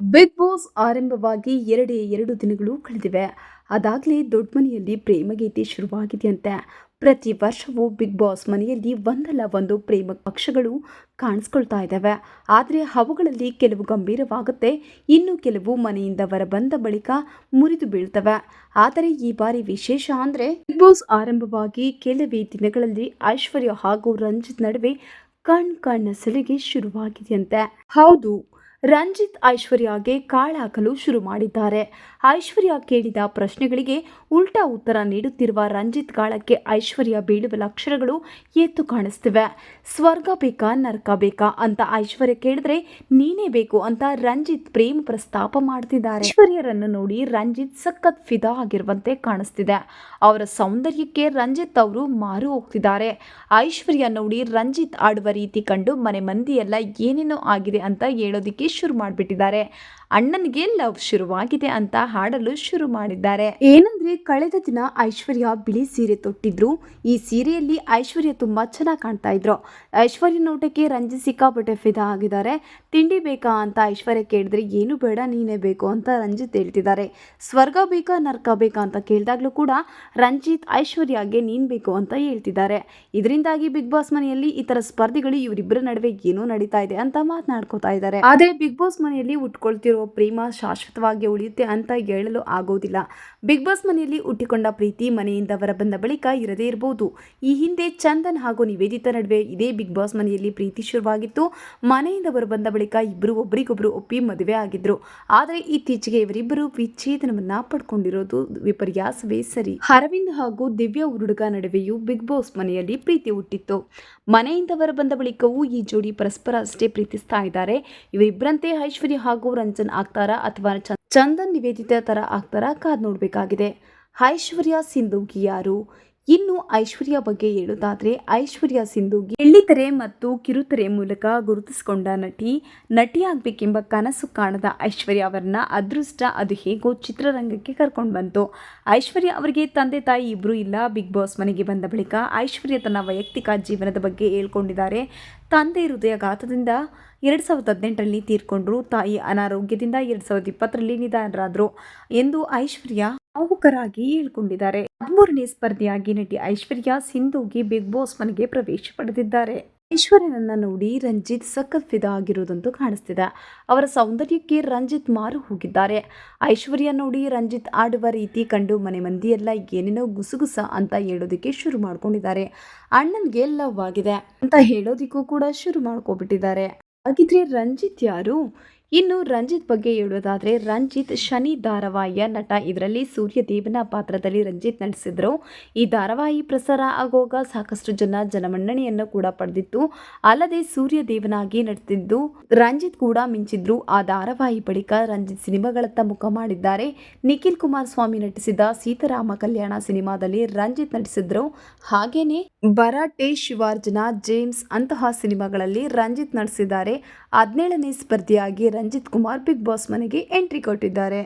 Big boss ಆರಂಭವಾಗಿ ಎರಡೇ ಎರಡು ದಿನಗಳು ಕಳೆದಿವೆ. ಅದಾಗಲೇ ದೊಡ್ಡ ಮನೆಯಲ್ಲಿ ಪ್ರೇಮಗೀತೆ ಶುರುವಾಗಿದೆಯಂತೆ. ಪ್ರತಿ ವರ್ಷವೂ ಬಿಗ್ ಬಾಸ್ ಮನೆಯಲ್ಲಿ ಒಂದಲ್ಲ ಒಂದು ಪ್ರೇಮ ಪಕ್ಷಗಳು ಕಾಣಿಸ್ಕೊಳ್ತಾ ಇದ್ದಾವೆ ಆದರೆ ಅವುಗಳಲ್ಲಿ ಕೆಲವು ಗಂಭೀರವಾಗುತ್ತೆ, ಇನ್ನು ಕೆಲವು ಮನೆಯಿಂದ ಹೊರಬಂದ ಬಳಿಕ ಮುರಿದು ಬೀಳ್ತವೆ. ಆದರೆ ಈ ಬಾರಿ ವಿಶೇಷ ಅಂದರೆ ಬಿಗ್ ಬಾಸ್ ಆರಂಭವಾಗಿ ಕೆಲವೇ ದಿನಗಳಲ್ಲಿ ಐಶ್ವರ್ಯ ಹಾಗೂ ರಂಜಿತ್ ನಡುವೆ ಕಣ್ ಕಣ್ಣ ಸೆಲೆಗೆ ಶುರುವಾಗಿದೆಯಂತೆ. ಹೌದು ರಂಜಿತ್ ಐಶ್ವರ್ಯಗೆ ಕಾಳಾಕಲು ಶುರು ಮಾಡಿದ್ದಾರೆ. ಐಶ್ವರ್ಯ ಕೇಳಿದ ಪ್ರಶ್ನೆಗಳಿಗೆ ಉಲ್ಟಾ ಉತ್ತರ ನೀಡುತ್ತಿರುವ ರಂಜಿತ್ ಗಾಳಕ್ಕೆ ಐಶ್ವರ್ಯ ಬೀಳುವ ಲಕ್ಷಣಗಳು ಎದ್ದು ಕಾಣಿಸ್ತಿವೆ. ಸ್ವರ್ಗ ಬೇಕಾ, ನರಕ ಬೇಕಾ? ಅಂತ ಐಶ್ವರ್ಯ ಕೇಳಿದ್ರೆ, ನೀನೇ ಬೇಕು ಅಂತ ರಂಜಿತ್ ಪ್ರೇಮ ಪ್ರಸ್ತಾಪ ಮಾಡ್ತಿದ್ದಾರೆ. ಐಶ್ವರ್ಯರನ್ನು ನೋಡಿ ರಂಜಿತ್ ಸಖತ್ ಫಿದಾ ಆಗಿರುವಂತೆ ಕಾಣಿಸ್ತಿದೆ. ಅವರ ಸೌಂದರ್ಯಕ್ಕೆ ರಂಜಿತ್ ಅವರು ಮಾರು ಹೋಗ್ತಿದ್ದಾರೆ. ಐಶ್ವರ್ಯ ನೋಡಿ ರಂಜಿತ್ ಆಡುವ ರೀತಿ ಕಂಡು ಮನೆ ಮಂದಿಯೆಲ್ಲ ಏನೇನೋ ಆಗಿದೆ ಅಂತ ಹೇಳೋದಿಕ್ಕೆ ಶುರು ಮಾಡಿಬಿಟ್ಟಿದ್ದಾರೆ. ಅಣ್ಣನಿಗೆ ಲವ್ ಶುರುವಾಗಿದೆ ಅಂತ ಹಾಡಲು ಶುರು ಮಾಡಿದ್ದಾರೆ. ಏನಂದ್ರೆ ಕಳೆದ ದಿನ ಐಶ್ವರ್ಯ ಬಿಳಿ ಸೀರೆ ತೊಟ್ಟಿದ್ರು. ಈ ಸೀರೆಯಲ್ಲಿ ಐಶ್ವರ್ಯ ತುಂಬಾ ಚೆನ್ನಾಗಿ ಕಾಣ್ತಾ ಇದ್ರು. ಐಶ್ವರ್ಯ ನೋಟಕ್ಕೆ ರಂಜಿತ್ ಸಿಕ್ಕಾಪಟ್ಟೆ ಫಿದಾ ಆಗಿದ್ದಾರೆ. ತಿಂಡಿ ಬೇಕಾ ಅಂತ ಐಶ್ವರ್ಯ ಕೇಳಿದ್ರೆ ಏನು ಬೇಡ ನೀನೇ ಬೇಕು ಅಂತ ರಂಜಿತ್ ಹೇಳ್ತಿದ್ದಾರೆ. ಸ್ವರ್ಗ ಬೇಕಾ ನರ್ಕ ಬೇಕಾ ಅಂತ ಕೇಳಿದಾಗ್ಲೂ ಕೂಡ ರಂಜಿತ್ ಐಶ್ವರ್ಯಗೆ ನೀನ್ ಬೇಕು ಅಂತ ಹೇಳ್ತಿದ್ದಾರೆ. ಇದರಿಂದಾಗಿ ಬಿಗ್ ಬಾಸ್ ಮನೆಯಲ್ಲಿ ಈ ತರ ಸ್ಪರ್ಧಿಗಳು ಇವರಿಬ್ಬರ ನಡುವೆ ಏನೋ ನಡೀತಾ ಇದೆ ಅಂತ ಮಾತನಾಡ್ಕೋತಾ ಇದ್ದಾರೆ. ಆದ್ರೆ ಬಿಗ್ ಬಾಸ್ ಮನೆಯಲ್ಲಿ ಉಟ್ಕೊಳ್ತಿರೋ ಪ್ರೇಮ ಶಾಶ್ವತವಾಗಿ ಉಳಿಯುತ್ತೆ ಅಂತ ಹೇಳಲು ಆಗೋದಿಲ್ಲ. ಬಿಗ್ ಬಾಸ್ ಮನೆಯಲ್ಲಿ ಹುಟ್ಟಿಕೊಂಡ ಪ್ರೀತಿ ಮನೆಯಿಂದ ಹೊರಬಂದ ಬಳಿಕ ಇರದೇ ಇರಬಹುದು ಈ ಹಿಂದೆ ಚಂದನ್ ಹಾಗೂ ನಿವೇದಿತಾ ನಡುವೆ ಇದೇ ಬಿಗ್ ಬಾಸ್ ಮನೆಯಲ್ಲಿ ಪ್ರೀತಿ ಶುರುವಾಗಿತ್ತು. ಮನೆಯಿಂದ ಹೊರಬಂದ ಬಳಿಕ ಇಬ್ಬರು ಒಬ್ಬರಿಗೊಬ್ಬರು ಒಪ್ಪಿ ಮದುವೆ ಆಗಿದ್ರು. ಆದರೆ ಇತ್ತೀಚೆಗೆ ಇವರಿಬ್ಬರು ವಿಚ್ಛೇದನವನ್ನ ಪಡ್ಕೊಂಡಿರೋದು ವಿಪರ್ಯಾಸವೇ ಸರಿ. ಅರವಿಂದ್ ಹಾಗೂ ದಿವ್ಯಾ ಹುಡುಗ ನಡುವೆಯೂ ಬಿಗ್ ಬಾಸ್ ಮನೆಯಲ್ಲಿ ಪ್ರೀತಿ ಹುಟ್ಟಿತ್ತು. ಮನೆಯಿಂದ ಹೊರಬಂದ ಬಳಿಕವೂ ಈ ಜೋಡಿ ಪರಸ್ಪರ ಅಷ್ಟೇ ಪ್ರೀತಿಸ್ತಾ ಇದ್ದಾರೆ. ಇವರಿಬ್ಬರಂತೆ ಐಶ್ವರ್ಯ ಹಾಗೂ ರಂಜನ್ ಆಗ್ತಾರಾ ಅಥವಾ ಚಂದನ್ ನಿವೇದಿತ ತರ ಆಗ್ತಾರಾ ಕಾದ್ ನೋಡಬೇಕಾಗಿದೆ. ಐಶ್ವರ್ಯ ಸಿಂಧೂಗಿ ಯಾರು? ಇನ್ನು ಐಶ್ವರ್ಯ ಬಗ್ಗೆ ಹೇಳೋದಾದರೆ ಐಶ್ವರ್ಯ ಸಿಂಧು ಎಳ್ಳಿತೆರೆ ಮತ್ತು ಕಿರುತೆರೆ ಮೂಲಕ ಗುರುತಿಸಿಕೊಂಡ ನಟಿ, ನಟಿಯಾಗಬೇಕೆಂಬ ಕನಸು ಕಾಣದ ಐಶ್ವರ್ಯ ಅವರನ್ನ ಅದೃಷ್ಟ ಅದು ಹೇಗೋ ಚಿತ್ರರಂಗಕ್ಕೆ ಕರ್ಕೊಂಡು ಬಂತು. ಐಶ್ವರ್ಯ ಅವರಿಗೆ ತಂದೆ ತಾಯಿ ಇಬ್ಬರೂ ಇಲ್ಲ. ಬಿಗ್ ಬಾಸ್ ಮನೆಗೆ ಬಂದ ಬಳಿಕ ಐಶ್ವರ್ಯ ತನ್ನ ವೈಯಕ್ತಿಕ ಜೀವನದ ಬಗ್ಗೆ ಹೇಳ್ಕೊಂಡಿದ್ದಾರೆ. ತಂದೆ ಹೃದಯಘಾತದಿಂದ ಎರಡು ಸಾವಿರದ ಹದಿನೆಂಟರಲ್ಲಿ ತೀರ್ಕೊಂಡ್ರು. ತಾಯಿ ಅನಾರೋಗ್ಯದಿಂದ ಎರಡು ಸಾವಿರದ ಇಪ್ಪತ್ತರಲ್ಲಿ ನಿಧನರಾದರು. ಎಂದು ಐಶ್ವರ್ಯ ಭಾವುಕರಾಗಿ ಹೇಳ್ಕೊಂಡಿದ್ದಾರೆ ಹದಿಮೂರನೇ ಸ್ಪರ್ಧಿಯಾಗಿ ನಟಿ ಐಶ್ವರ್ಯ ಸಿಂಧುಗೆ ಬಿಗ್ ಬಾಸ್ ಮನೆಗೆ ಪ್ರವೇಶ ಪಡೆದಿದ್ದಾರೆ. ಐಶ್ವರ್ಯನನ್ನ ನೋಡಿ ರಂಜಿತ್ ಸಖತ್ ಫಿದಾ ಕಾಣಿಸ್ತಿದೆ. ಅವರ ಸೌಂದರ್ಯಕ್ಕೆ ರಂಜಿತ್ ಮಾರು ಹೋಗಿದ್ದಾರೆ. ಐಶ್ವರ್ಯ ನೋಡಿ ರಂಜಿತ್ ಆಡುವ ರೀತಿ ಕಂಡು ಮನೆ ಮಂದಿಯೆಲ್ಲ ಏನೇನೋ ಗುಸುಗುಸ ಅಂತ ಹೇಳೋದಕ್ಕೆ ಶುರು ಮಾಡ್ಕೊಂಡಿದ್ದಾರೆ. ಅಣ್ಣನ್ಗೆ ಲವ್ ಆಗಿದೆ ಅಂತ ಹೇಳೋದಿಕ್ಕೂ ಕೂಡ ಶುರು ಮಾಡ್ಕೊಬಿಟ್ಟಿದ್ದಾರೆ. ಹಾಗಿದ್ರೆ ರಂಜಿತ್ ಯಾರು? ಇನ್ನು ರಂಜಿತ್ ಬಗ್ಗೆ ಹೇಳೋದಾದರೆ ರಂಜಿತ್ ಶನಿ ಧಾರಾವಾಹಿಯ ನಟ. ಇದರಲ್ಲಿ ಸೂರ್ಯದೇವನ ಪಾತ್ರದಲ್ಲಿ ರಂಜಿತ್ ನಟಿಸಿದ್ರು. ಈ ಧಾರಾವಾಹಿ ಪ್ರಸಾರ ಆಗೋಗ ಸಾಕಷ್ಟು ಜನ ಜನಮನ್ನಣೆಯನ್ನು ಕೂಡ ಪಡೆದಿತ್ತು. ಅಲ್ಲದೆ ಸೂರ್ಯದೇವನಾಗಿ ನಟಿಸಿದ್ದು ರಂಜಿತ್ ಕೂಡ ಮಿಂಚಿದ್ರು. ಆ ಧಾರಾವಾಹಿ ಬಳಿಕ ರಂಜಿತ್ ಸಿನಿಮಾಗಳತ್ತ ಮುಖ ಮಾಡಿದ್ದಾರೆ. ನಿಖಿಲ್ ಕುಮಾರಸ್ವಾಮಿ ನಟಿಸಿದ ಸೀತಾರಾಮ ಕಲ್ಯಾಣ ಸಿನಿಮಾದಲ್ಲಿ ರಂಜಿತ್ ನಟಿಸಿದ್ರು. ಹಾಗೇನೆ ಬರಾಟೆ ಶಿವಾರ್ಜುನ, ಜೇಮ್ಸ್ ಅಂತಹ ಸಿನಿಮಾಗಳಲ್ಲಿ ರಂಜಿತ್ ನಟಿಸಿದ್ದಾರೆ. ಹದಿನೇಳನೇ ಸ್ಪರ್ಧಿಯಾಗಿ ರಂಜಿತ್ ಕುಮಾರ್ ಬಿಗ್ ಬಾಸ್ ಮನೆಗೆ ಎಂಟ್ರಿ ಕೊಟ್ಟಿದ್ದಾರೆ.